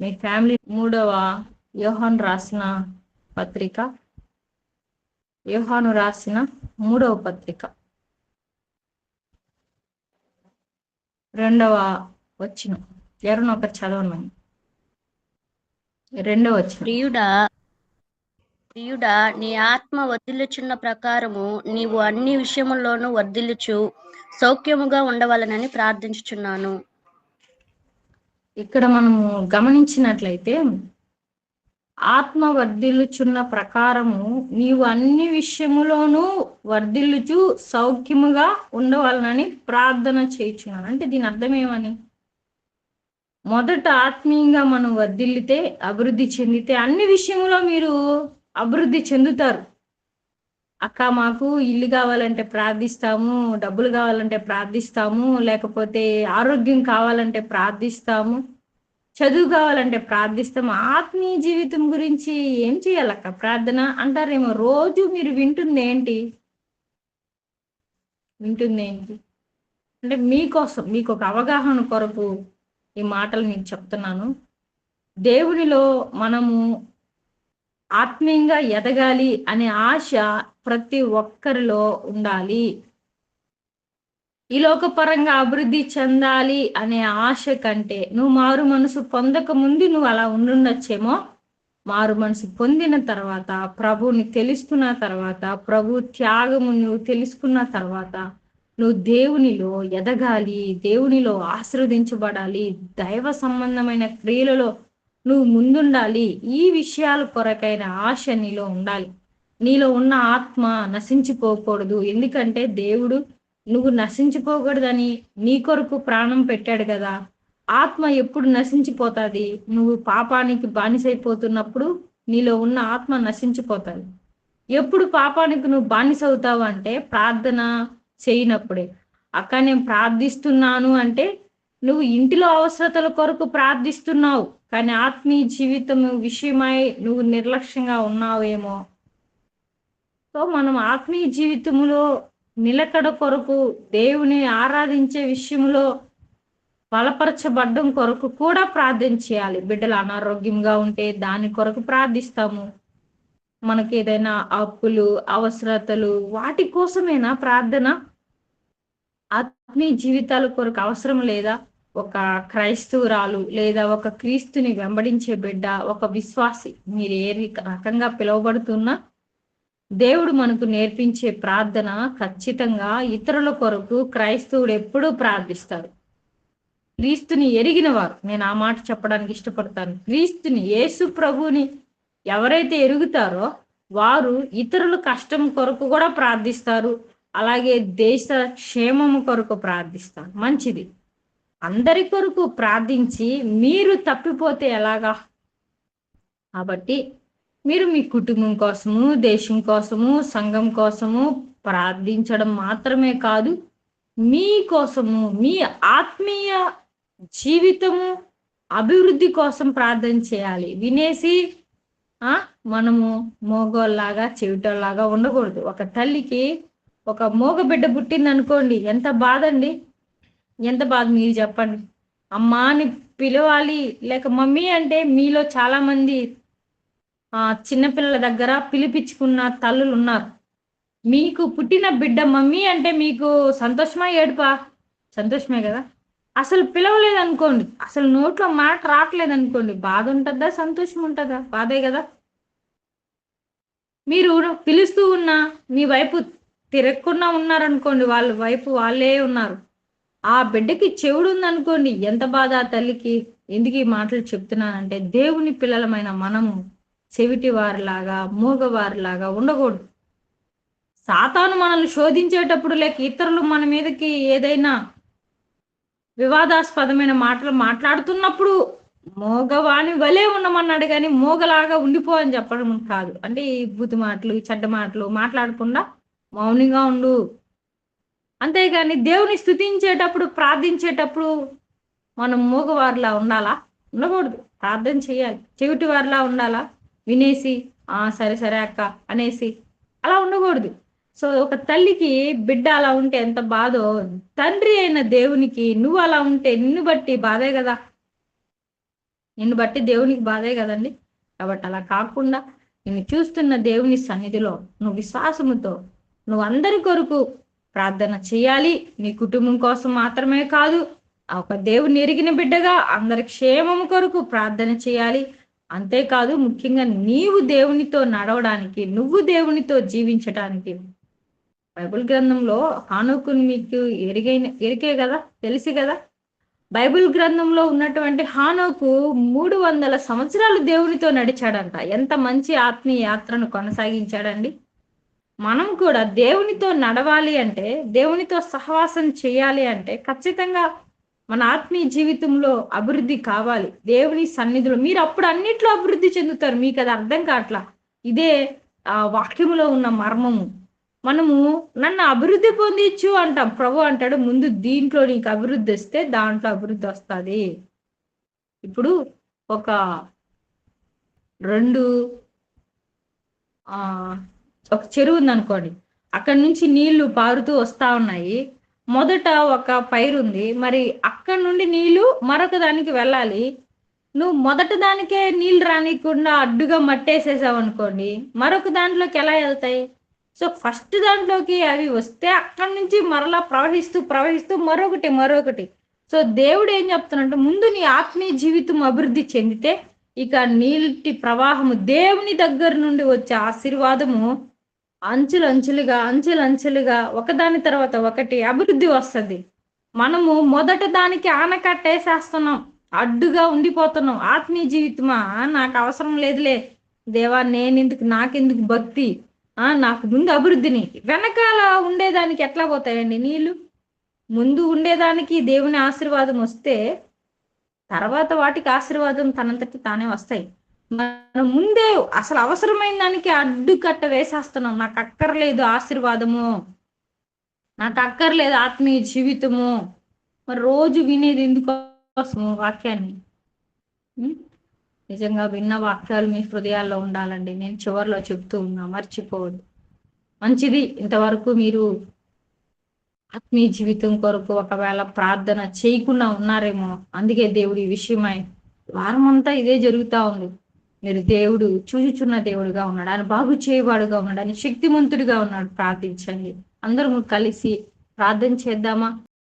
మీ family మూడవ యోహాన్ రాసిన పత్రిక. యోహాను రాసిన మూడవ పత్రిక. రెండవ వచ్చిన ఎవరినో ఒకరు చదవను రెండవ వచ్చిన ప్రియుడా ప్రియుడా నీ ఆత్మ వర్ధిల్లుచున్న ప్రకారము నీవు అన్ని విషయముల్లోనూ వర్ధిల్లుచు సౌఖ్యముగా ఉండవలనని ప్రార్థించుచున్నాను. ఇక్కడ మనము గమనించినట్లయితే ఆత్మ వర్ధిల్లుచున్న ప్రకారము నీవు అన్ని విషయములోనూ వర్ధిల్లుచు సౌఖ్యముగా ఉండవాలనని ప్రార్థన చేయుచున్నాను. అంటే దీని అర్థం ఏమని? మొదట ఆత్మీయంగా మనం వర్ధిల్లితే అభివృద్ధి చెందితే అన్ని విషయంలో మీరు అభివృద్ధి చెందుతారు. అక్క మాకు ఇల్లు కావాలంటే ప్రార్థిస్తాము డబ్బులు కావాలంటే ప్రార్థిస్తాము లేకపోతే ఆరోగ్యం కావాలంటే ప్రార్థిస్తాము చదువు కావాలంటే ప్రార్థిస్తాము. ఆత్మీయ జీవితం గురించి ఏం చేయాలక్క ప్రార్థన అంటారేమో? రోజు మీరు వింటుంది ఏంటి? వింటుంది ఏంటి? అంటే మీకోసం మీకు ఒక అవగాహన కొరకు ఈ మాటలు మీకు చెప్తున్నాను. దేవునిలో మనము ఆత్మీయంగా ఎదగాలి అనే ఆశ ప్రతి ఒక్కరిలో ఉండాలి. ఈ లోకపరంగా అభివృద్ధి చెందాలి అనే ఆశ కంటే నువ్వు మారు మనసు పొందక ముందు నువ్వు అలా ఉండుండొచ్చేమో. మారు మనసు పొందిన తర్వాత ప్రభువుని తెలుసుకున్న తర్వాత ప్రభు త్యాగము నువ్వు తెలుసుకున్న తర్వాత నువ్వు దేవునిలో ఎదగాలి దేవునిలో ఆశీర్వదించబడాలి దైవ సంబంధమైన క్రియలలో నువ్వు ముందుండాలి. ఈ విషయాల కొరకైన ఆశ నీలో ఉండాలి. నీలో ఉన్న ఆత్మ నశించిపోకూడదు. ఎందుకంటే దేవుడు నువ్వు నశించిపోకూడదని నీ కొరకు ప్రాణం పెట్టాడు కదా. ఆత్మ ఎప్పుడు నశించిపోతుంది? నువ్వు పాపానికి బానిసైపోతున్నప్పుడు నీలో ఉన్న ఆత్మ నశించిపోతుంది. ఎప్పుడు పాపానికి నువ్వు బానిస అవుతావు అంటే ప్రార్థన చేయనప్పుడే. అక్క నేను ప్రార్థిస్తున్నాను అంటే నువ్వు ఇంటిలో అవసరతల కొరకు ప్రార్థిస్తున్నావు కానీ ఆత్మీయ జీవితం విషయమై నువ్వు నిర్లక్ష్యంగా ఉన్నావేమో. సో మనం ఆత్మీయ జీవితంలో నిలకడ కొరకు దేవుని ఆరాధించే విషయంలో బలపరచబడ్డం కొరకు కూడా ప్రార్థన చేయాలి. బిడ్డలు అనారోగ్యంగా ఉంటే దాని కొరకు ప్రార్థిస్తాము. మనకి ఏదైనా అప్పులు అవసరతలు వాటి కోసమేనా ప్రార్థన? ఆత్మీయ జీవితాల కొరకు అవసరం లేదా? ఒక క్రైస్తవురాలు లేదా ఒక క్రీస్తుని వెంబడించే బిడ్డ ఒక విశ్వాసి మీరు ఏ రకంగా పిలువబడుతున్నా దేవుడు మనకు నేర్పించే ప్రార్థన ఖచ్చితంగా ఇతరుల కొరకు క్రైస్తవుడు ఎప్పుడూ ప్రార్థిస్తారు క్రీస్తుని ఎరిగిన వారు నేను ఆ మాట చెప్పడానికి ఇష్టపడతాను. క్రీస్తుని యేసు ప్రభుని ఎవరైతే ఎరుగుతారో వారు ఇతరుల కష్టం కొరకు కూడా ప్రార్థిస్తారు. అలాగే దేశ క్షేమము కొరకు ప్రార్థిస్తారు. మంచిది. అందరి కొరకు ప్రార్థించి మీరు తప్పిపోతే ఎలాగా? కాబట్టి మీరు మీ కుటుంబం కోసము దేశం కోసము సంఘం కోసము ప్రార్థించడం మాత్రమే కాదు మీ కోసము మీ ఆత్మీయ జీవితము అభివృద్ధి కోసం ప్రార్థన చేయాలి. వినేసి మనము మోగోల్లాగా చెవిటోల్లాగా ఉండకూడదు. ఒక తల్లికి ఒక మోగ బిడ్డ పుట్టింది అనుకోండి ఎంత బాధ అండి ఎంత బాధ మీరు చెప్పండి. అమ్మా అని పిలవాలి లేక మమ్మీ అంటే మీలో చాలా మంది చిన్నపిల్లల దగ్గర పిలిపించుకున్న తల్లులు ఉన్నారు మీకు పుట్టిన బిడ్డ మమ్మీ అంటే మీకు సంతోషమా ఏడుపా? సంతోషమే కదా. అసలు పిలవలేదు అనుకోండి అసలు నోట్లో మాట రావట్లేదు అనుకోండి బాధ ఉంటుందా? సంతోషం ఉంటుందా? బాధే కదా. మీరు పిలుస్తూ ఉన్నా మీ వైపు తిరగకుండా ఉన్నారనుకోండి. వాళ్ళ వైపు వాళ్ళే ఉన్నారు. ఆ బిడ్డకి చెవుడు ఉందనుకోండి. ఎంత బాధ తల్లికి? ఎందుకు ఈ మాటలు చెప్తున్నానంటే దేవుని పిల్లలమైన మనము చెవిటి వారిలాగా మూగవారిలాగా ఉండకూడదు. సాతాను మనల్ని శోధించేటప్పుడు లేక ఇతరులు మన మీదకి ఏదైనా వివాదాస్పదమైన మాటలు మాట్లాడుతున్నప్పుడు మోగవాణి వలే ఉండమన్నాడు కానీ మోగలాగా ఉండిపో అని చెప్పడం కాదు. అంటే ఈ బుద్ధి మాటలు చెడ్డ మాటలు మాట్లాడకుండా మౌనంగా ఉండు. అంతేగాని దేవుని స్థుతించేటప్పుడు ప్రార్థించేటప్పుడు మనం మూగవారిలా ఉండాలా? ఉండకూడదు. ప్రార్థన చేయాలి. చెవిటి వారిలా ఉండాలా? వినేసి ఆ సరే సరే అక్క అనేసి అలా ఉండకూడదు. సో ఒక తల్లికి బిడ్డ అలా ఉంటే ఎంత బాధో తండ్రి అయిన దేవునికి నువ్వు అలా ఉంటే నిన్ను బట్టి బాధే కదా? నిన్ను బట్టి దేవునికి బాధే కదండి? కాబట్టి అలా కాకుండా నిన్ను చూస్తున్న దేవుని సన్నిధిలో నువ్వు విశ్వాసముతో నువ్వు అందరి కొరకు ప్రార్థన చేయాలి. నీ కుటుంబం కోసం మాత్రమే కాదు ఒక దేవుని ఎరిగిన బిడ్డగా అందరి క్షేమం కొరకు ప్రార్థన చేయాలి. అంతేకాదు ముఖ్యంగా నీవు దేవునితో నడవడానికి నువ్వు దేవునితో జీవించడానికి బైబిల్ గ్రంథంలో హానుకుని మీకు ఎరిగైన ఎరికే కదా? తెలిసి కదా? బైబిల్ గ్రంథంలో ఉన్నటువంటి హానోకు మూడు వందల సంవత్సరాలు దేవునితో నడిచాడంట. ఎంత మంచి ఆత్మీయ యాత్రను కొనసాగించాడండి. మనం కూడా దేవునితో నడవాలి అంటే దేవునితో సహవాసం చేయాలి అంటే ఖచ్చితంగా మన ఆత్మీయ జీవితంలో అభివృద్ధి కావాలి. దేవుని సన్నిధిలో మీరు అప్పుడు అన్నిట్లో అభివృద్ధి చెందుతారు. మీకు అది అర్థం కావట్లా? ఇదే ఆ వాక్యములో ఉన్న మర్మము. మనము నన్ను అభివృద్ధి పొందించు అంటాం. ప్రభు అంటాడు ముందు దీంట్లో నీకు అభివృద్ధి వస్తే దాంట్లో అభివృద్ధి వస్తుంది. ఇప్పుడు ఒక రెండు ఒక చెరువు ఉందనుకోండి. అక్కడి నుంచి నీళ్ళు పారుతూ వస్తా ఉన్నాయి. మొదట ఒక పైరు ఉంది. మరి అక్కడి నుండి నీళ్ళు మరొక దానికి వెళ్ళాలి. నువ్వు మొదట దానికే నీళ్ళు రానికుండా అడ్డుగా మట్టేసేసావు అనుకోండి మరొక దాంట్లోకి ఎలా వెళ్తాయి? సో ఫస్ట్ దాంట్లోకి అవి వస్తే అక్కడి నుంచి మరలా ప్రవహిస్తూ ప్రవహిస్తూ మరొకటి మరొకటి. సో దేవుడు ఏం చెప్తున్నాడంటే ముందు నీ ఆత్మీయ జీవితం అభివృద్ధి చెందితే ఇక నీటి ప్రవాహము దేవుని దగ్గర నుండి వచ్చే ఆశీర్వాదము అంచులు అంచులుగా ఒకదాని తర్వాత ఒకటి అభివృద్ధి వస్తుంది. మనము మొదట దానికి ఆనకట్టేసేస్తున్నాం అడ్డుగా ఉండిపోతున్నాం. ఆత్మీయ జీవితమా? నాకు అవసరం లేదులే. దేవా నేనెందుకు నాకెందుకు భక్తి? ఆ నాకు ముందు అభివృద్ధిని. వెనకాల ఉండేదానికి ఎట్లా పోతాయండి నీళ్ళు? ముందు ఉండేదానికి దేవుని ఆశీర్వాదం వస్తే తర్వాత వాటికి ఆశీర్వాదం తనంతటి తానే వస్తాయి. మనం ముందే అసలు అవసరమైన దానికి అడ్డుకట్ట వేసేస్తున్నాం. నాకు అక్కర్లేదు ఆశీర్వాదము. నాకు అక్కర్లేదు ఆత్మీయ జీవితము. మరి రోజు వినేది ఎందుకోసము వాక్యాన్ని? నిజంగా విన్న వాక్యాలు మీ హృదయాల్లో ఉండాలండి. నేను చివరిలో చెప్తూ ఉన్నా మర్చిపోవద్దు. మంచిది. ఇంతవరకు మీరు ఆత్మీయ జీవితం కొరకు ఒకవేళ ప్రార్థన చేయకుండా ఉన్నారేమో అందుకే దేవుడి విషయమై వారం అంతా ఇదే జరుగుతా ఉంది. మీరు దేవుడు చూచుచున్న దేవుడుగా ఉన్నాడు. ఆయన బాగు చేయవాడుగా ఉన్నాడు. ఆయన శక్తిమంతుడిగా ఉన్నాడు. ప్రార్థించండి. అందరము కలిసి ప్రార్థన చేద్దామా?